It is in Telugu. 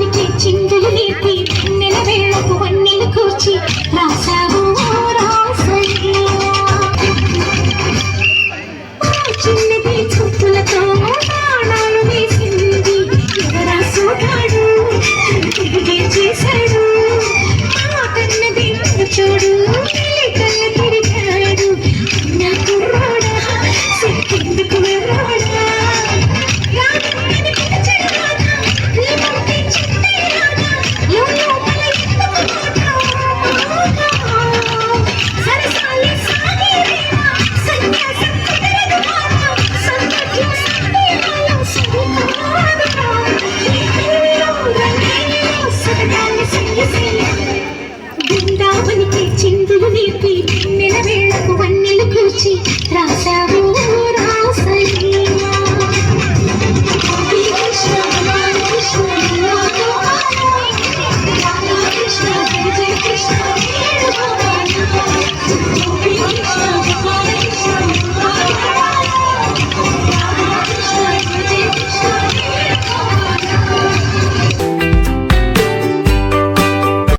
చిందులు నేర్పి నెల వేళకు వన్నెలు కూర్చి రాసావు